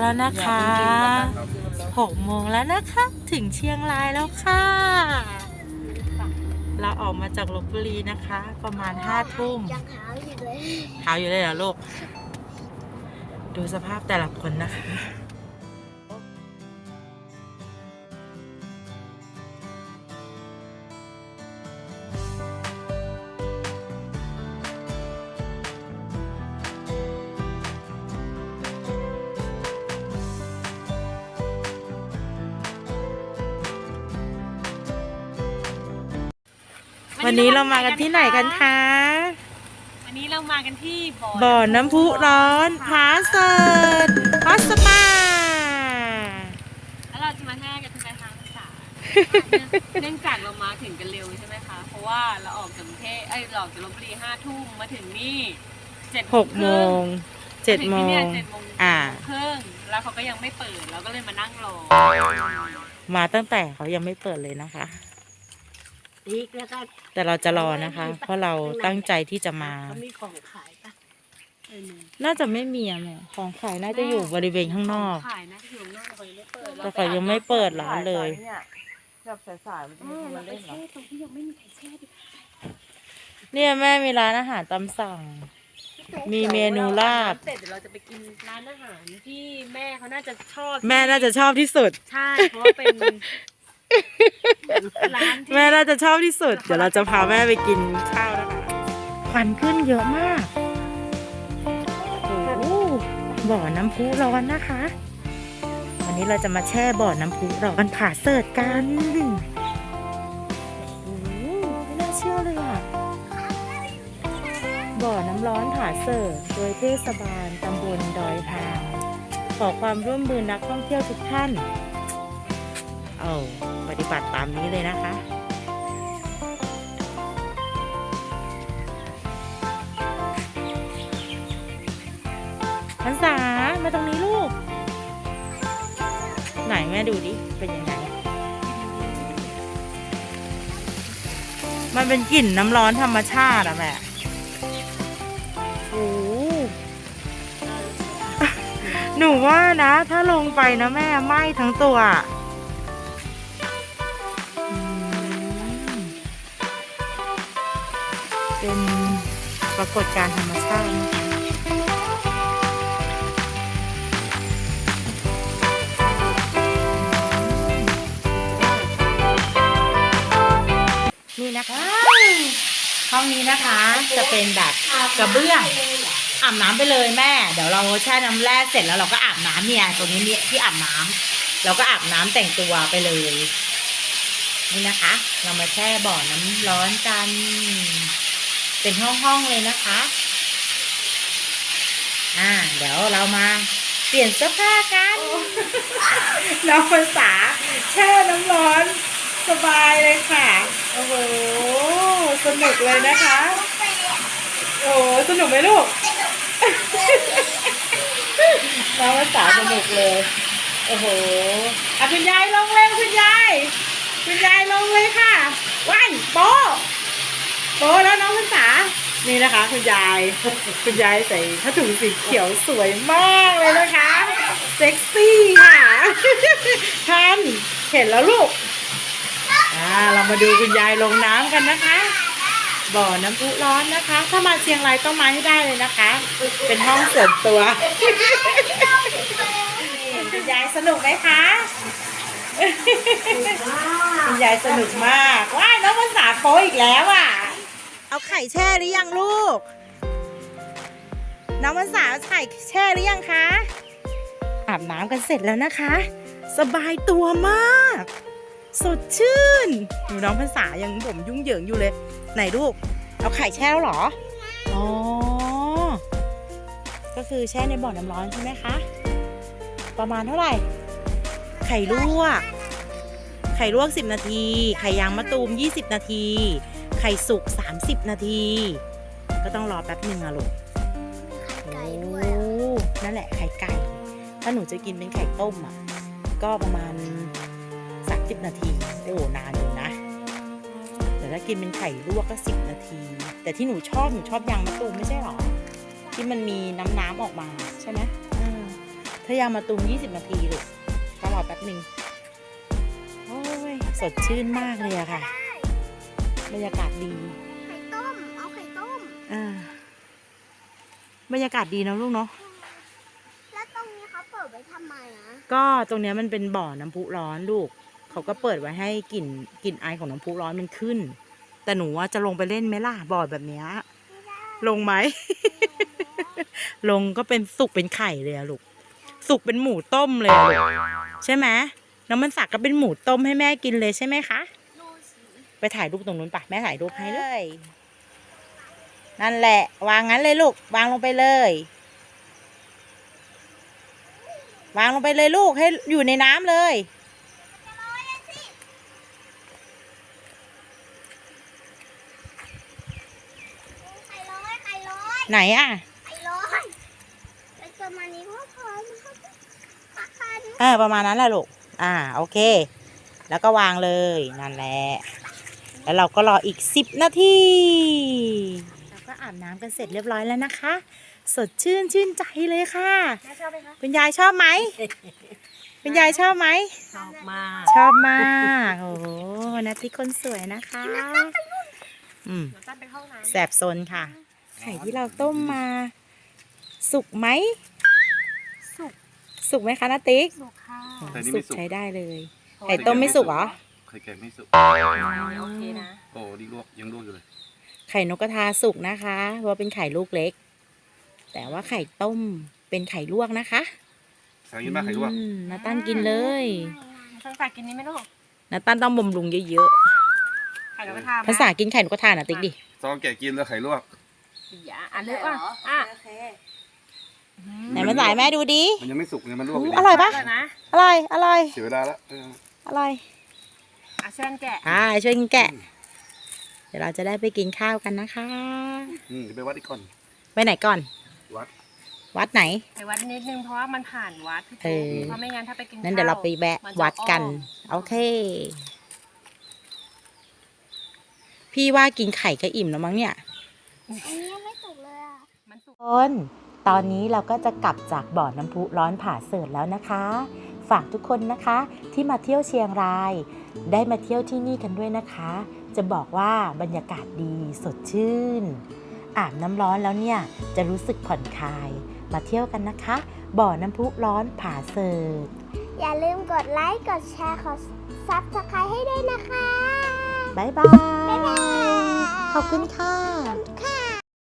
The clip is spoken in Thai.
แล้วนะคะหกโมงแล้วนะคะ ถึงเชียงรายแล้วค่ะ เราออกมาจากลบบุรีนะคะ ประมาณห้าทุ่มยังหาวอยู่เลยเท้าอยู่เลยเหรอลูก ดูสภาพแต่ละคนนะคะ วันนี้เรามากันที่ไหนกันคะ วันนี้เรามากันที่บ่อบ่อน้ำพุร้อนผาเสิร์ตพัสมาแล้วเราจะมาแห่กันที่ไปทางภาษาเนื่องจากเรามาถึงกันเร็วใช่ไหมคะ เพราะว่าเราออกจากกรุงเทพเอ้ยเราออกจากลบบุรีห้าทุ่มมาถึงนี่เจ็ดหกโมงเจ็ดโมถึที่นี่งเจ็ดโมงอ่าครึ่งแล้วเขาก็ยังไม่เปิดเราก็เลยมานั่งรอมาตั้งแต่เขายังไม่เปิดเลยนะคะ อีกแล้วก็แต่เราจะรอนะคะ เพราะเราตั้งใจที่จะมา เขามีของขายปะเออหนึ่งน่าจะไม่มีอะแม่ของขายน่าจะอยู่บริเวณข้างนอก ขายนะที่อยู่ข้างนอกเรายังไม่เปิดแต่เขายังไม่เปิดร้านเลย แบบสายๆมันจะเอมีอคนเรามาไปเล่นเหรอแช่ตรงที่ยังไม่มีใครแช่ดิเนี่ยแม่มีร้านอาหารตามสั่ง มีเมนูลาบ เสร็จเดี๋ยวเราจะไปกินร้านอาหารที่แม่เขาน่าจะชอบ แม่น่าจะชอบที่สุด ใช่ เพราะว่าเป็น ร้านที่แม่น่าจะชอบที่สุด เดี๋ยวเราจะพาแม่ไปกินข้าวนะคะควันขึ้นเยอะมากโอ้โหบ่อน้ำพุร้อนนะคะ วันนี้เราจะมาแช่บ่อน้ำพุร้อนผาเสิร์ตกันโอ้โหไม่น่าเชื่อเลยอะ บ่อน้ำร้อนผาเสิร์ตโดยเทศบาลตำบลดอยพางขอความร่วมมือนักท่องเที่ยวทุกท่าน เอาปฏิบัติตามนี้เลยนะคะพันษามาตรงนี้ลูก ไหนแม่ดูดิ เป็นยังไง มันเป็นกลิ่นน้ำร้อนธรรมชาติอะแม่โอ้โหหนูว่านะ ถ้าลงไปนะแม่ไหม้ทั้งตัว ปรากฏการธรรมชาตินี่นะคะห้องนี้นะคะจะเป็นแบบกระเบื้องอาบน้ำไปเลยแม่ เดี๋ยวเราแช่น้ำแร่เสร็จแล้วเราก็อาบน้ำเนี่ยตรงนี้เนี่ยที่อาบน้ำเราก็อาบน้ำแต่งตัวไปเลย นี่นะคะ เรามาแช่บ่อน้ำร้อนกัน เป็นห้องๆเลยนะคะ อ่า เดี๋ยวเรามาเปลี่ยนเสื้อผ้ากันน้องภาษาแช่น้ำร้อนสบายเลยค่ะ โอ้โห สนุกเลยนะคะ โอ้โหสนุกไหมลูกน้องภาษาสนุกเลย โอ้โหอะคุณยายลงเร็วคุณยาย คุณยายลงเลยค่ะว้ายโป๊ะ โป๊แล้วน้องภาษานี่นะคะ คุณยาย คุณยายใส่ผ้าถุงสีเขียวสวยมากเลยนะคะ เซ็กซี่ค่ะท่านเห็นแล้วลูกอ่าเรามาดูคุณยายลงน้ำกันนะคะ บ่อน้ำพุร้อนนะคะ ถ้ามาเชียงรายต้องมาให้ได้เลยนะคะ เป็นห้องส่วนตัวคุณยายสนุกไหมคะคุณยายสนุกมากว้ายน้องภาษาโป๊อีกแล้วอะ เอาไข่แช่หรือยังลูก น้องภาษาเอาไข่แช่หรือยังคะ อาบน้ำกันเสร็จแล้วนะคะ สบายตัวมาก สดชื่นหนูน้องภาษายังผมยุ่งเหยิงอยู่เลย ไหนลูก เอาไข่แช่แล้วหรอ อ๋อ ก็คือแช่ในบ่อน้ำร้อนใช่ไหมคะ ประมาณเท่าไหร่ ไข่ลวก ไข่ลวก 10 นาที ไข่ยางมะตูม 20 นาที ไข่สุก 30 นาที ก็ต้องรอแป๊บหนึ่งอะลูกไก่ด้วย โอ้นั่นแหละไข่ไก่ ถ้าหนูจะกินเป็นไข่ต้มอะ ก็ประมาณ 30 นาทีโอ้นานอยู่นะ แต่ถ้ากินเป็นไข่ลวกก็ 10 นาที แต่ที่หนูชอบ หนูชอบยางมะตูมไม่ใช่หรอ ที่มันมีน้ำน้ำๆออกมาใช่ไหมอืมถ้ายางมาตุม20 นาทีลูกก็รอแป๊บหนึ่งโอ้ยสดชื่นมากเลยอะค่ะ บรรยากาศดี ไข่ต้ม เอาไข่ต้ม อ่า บรรยากาศดีเนอะลูกเนาะ แล้วตรงนี้เขาเปิดไว้ทำไมนะก็ตรงเนี้ยมันเป็นบ่อน้ำพุร้อนลูก เขาก็เปิดไว้ให้กลิ่นกลิ่นไอของน้ำพุร้อนมันขึ้น แต่หนูว่าจะลงไปเล่นไหมล่ะบ่อแบบเนี้ย ไม่ได้ลงไหม ลงก็เป็นสุกเป็นไข่เลยอะลูก สุกเป็นหมูต้มเลยอะลูกใช่ไหมน้องมันสักก็เป็นหมูต้มให้แม่กินเลยใช่ไหมคะดูสิ ไปถ่ายรูปตรงนู้นปะแม่ถ่ายรูปให้เลยนั่นแหละ วางงั้นเลยลูก วางลงไปเลย วางลงไปเลยลูกให้อยู่ในน้ำเลยไข่ร้อยไข่ร้อยไหนอะไข่ร้อยแล้วประมาณนี้ก็พอมันก็จะปักกันเออประมาณนั้นแหละลูก อ่า โอเค แล้วก็วางเลย นั่นแหละ แล้วเราก็รออีกสิบนาทีเราก็อาบน้ำกันเสร็จเรียบร้อยแล้วนะคะ สดชื่นชื่นใจเลยค่ะแม่ชอบไหมคะคุณยายชอบไหมคุณยายชอบไหม ชอบมากชอบมาก โอ้โหนาติคนสวยนะคะ อืมหนูตั้นไปเข้าน้แสบซนค่ะ ไข่ที่เราต้มมา สุกไหม สุก สุกไหมคะนาติ๊กำสุกค่ะไข่นี่สุไม่กสุก ใช้ได้เลย ไข่ต้มไม่สุกเหรอ ไข่แกงไม่สุก โอเคนะ โอ้ดีลวกยังลวกอยู่เลย ไข่นกกระทาสุกนะคะเพราะว่าเป็นไข่ลูกเล็ก แต่ว่าไข่ต้มเป็นไข่ลวกนะคะใส่ยินมากไข่ลวกอืมนาตั้นกินเลยภาษากินนี้ไหมลูกนาตั้นต้องบ่มรุงเยอะไข่นกกระทาไหมๆภาษากินไข่นกกระทานะติ๊กดิซองแกะกินแล้วไข่ลวก อย่าอะเลือกอะอะไหนมาสายแม่ดูดิมันยังไม่สุกเนี่ยมันลวกอู้อยู่อร่อยปะเดี๋วนะอร่อยอร่อยเสียเวลาแล้วเอออร่อย อะเชิญแกะอ่าช่วยกันแกะ เดี๋ยวเราจะได้ไปกินข้าวกันนะคะ อืมเดี๋ยวไปวัดอีกก่อน ไปไหนก่อน วัด วัดไหน ไปวัดนิดนึงเพราะว่ามันผ่านวัดพี่เอปุ๊อ เพราะไม่งั้นถ้าไปกินนั้นเดี๋ยวเราไปแวะมันจะวัดกันอ้อมโอเค พี่ว่ากินไข่ก็อิ่มแล้วมั้งเนี่ย อันนี้ยังไม่สุกเลยอะ มันสุกคนตอนนี้เราก็จะกลับจากบ่อน้ำพุร้อนผาเสิร์ตแล้วนะคะ ฝากทุกคนนะคะ ที่มาเที่ยวเชียงราย ได้มาเที่ยวที่นี่กันด้วยนะคะ จะบอกว่าบรรยากาศดีสดชื่น อาบน้ำร้อนแล้วเนี่ยจะรู้สึกผ่อนคลาย มาเที่ยวกันนะคะ บ่อน้ำพุร้อนผาเสิร์ตอย่าลืมกดไลค์ กดแชร์กดซับสไครต์ให้ด้วยนะคะ บ๊ายบายบ๊ายบายขอบคุณค่ะขอบคุณ